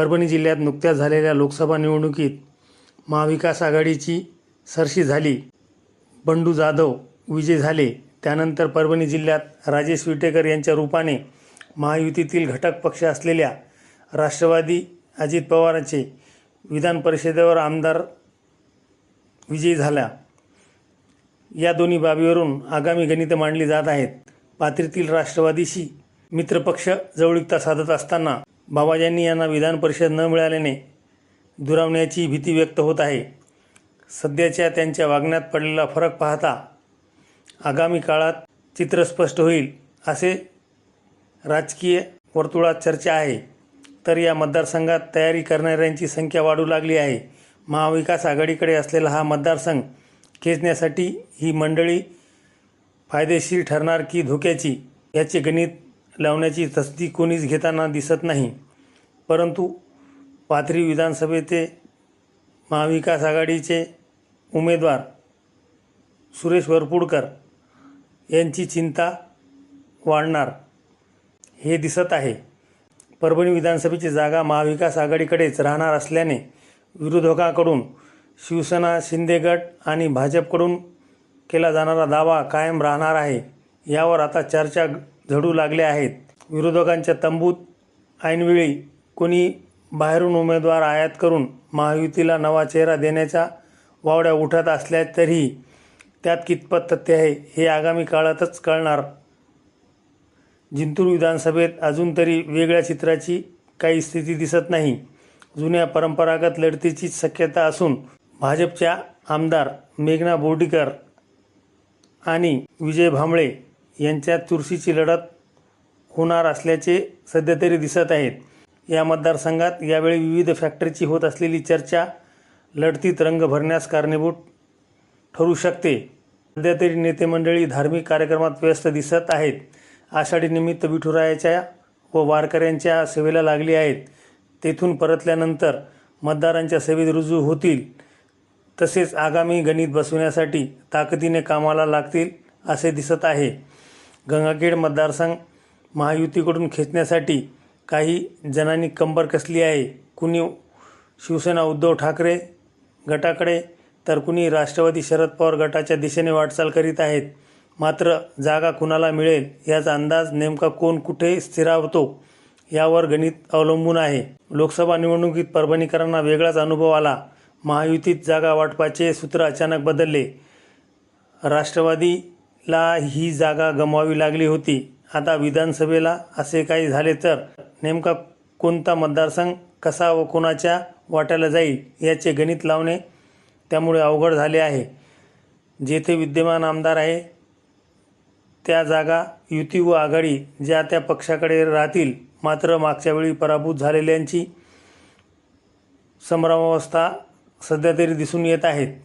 परभणी जिल्ह्यात नुकत्याच झालेल्या लोकसभा निवडणुकीत महाविकास आघाडीची सरशी झाली. बंडू जाधव विजय झाले. त्यानंतर परभणी जिल्ह्यात राजेश विटेकर यांच्या रूपाने महायुतीतील घटक पक्ष असलेल्या राष्ट्रवादी अजित पवारांचे विधान परिषदेवर आमदार विजयी झाला या दोन्ही बाबीवरून आगामी गणितं मांडली जात आहेत. पात्रीतील राष्ट्रवादीशी मित्रपक्ष जवळीकता साधत असताना बाबाजांनी यांना विधान परिषद न मिळाल्याने दुरावण्याची भीती व्यक्त होत आहे. सध्याच्या त्यांच्या वागण्यात पडलेला फरक पाहता आगामी काळात चित्र स्पष्ट होईल असे राजकीय वर्तुळात चर्चा आहे. तर या मतदारसंघात तयारी करणाऱ्यांची संख्या वाढू लागली आहे. महाविकास आघाडीकडे असलेला हा मतदारसंघ खेचण्यासाठी ही मंडळी फायदेशीर ठरणार की धोक्याची याचे गणित लावण्याची तस्दी कोणीच घेताना दिसत नाही. परंतु पाथरी विधानसभेचे महाविकास आघाडीचे उमेदवार सुरेश वरपुडकर यांची चिंता वाढणार हे दिसत आहे. परभणी विधानसभेची जागा महाविकास आघाडीकडेच राहणार असल्याने विरोधकाकडून शिवसेना शिंदे गट आणि भाजपकडून केला जाणारा दावा कायम राहणार आहे. यावर आता चर्चा झडू लागले आहेत. विरोधकांच्या तंबूत ऐनवेळी कोणी बाहेरून उमेदवार आयात करून महायुतीला नवा चेहरा देण्याच्या वावड्या उठत असल्या तरीही त्यात कितपत तथ्य आहे हे आगामी काळातच कळणार. जिंतूर विधानसभेत अजून तरी वेगळ्या चित्राची काही स्थिती दिसत नाही. जुन्या परंपरागत लढतीचीच शक्यता असून भाजपच्या आमदार मेघना बोर्डीकर आणि विजय भांबळे यांच्यात चुरशीची लढत होणार असल्याचे सध्या तरी दिसत आहेत. या मतदारसंघात यावेळी विविध फॅक्टरीची होत असलेली चर्चा लढतीत रंग भरण्यास कारणीभूत ठरू शकते. सध्या तरी नेते मंडळी धार्मिक कार्यक्रमात व्यस्त दिसत आहेत. आषाढी निमित्त विठुरायाच्या व वारकऱ्यांच्या सेवेला लागली आहेत. तेथून परतल्यानंतर मतदारांच्या सेवेत रुजू होतील. तसेच आगामी गणित बसवण्यासाठी ताकदीने कामाला लागतील असे दिसत आहे. गंगाखेड मतदारसंघ महायुतीकडून खेचण्यासाठी काही जणांनी कंबर कसली आहे? कुणी शिवसेना उद्धव ठाकरे गटाकडे तर कुणी राष्ट्रवादी शरद पवार गटाच्या दिशेने वाटचाल करीत आहेत. मात्र जागा कुणाला मिळेल याचा अंदाज नेमका कोण कुठे स्थिरावतो यावर गणित अवलंबून आहे. लोकसभा निवडणुकीत परभणीकरांना वेगळाच अनुभव आला. महायुतीत जागा वाटपाचे सूत्र अचानक बदलले. राष्ट्रवादी ला ही जागा गमवावी लागली होती. आता विधानसभेला असे काही झाले तर नेमका कोणता मतदारसंघ कसा व कोणाच्या वाट्याला जाईल याचे गणित लावणे त्यामुळे अवघड झाले आहे. जेथे विद्यमान आमदार आहे त्या जागा युती व आघाडी ज्या त्या पक्षाकडे राहतील मात्र मागच्या वेळी पराभूत झालेल्यांची संभ्रमावस्था सध्या तरी दिसून येत आहेत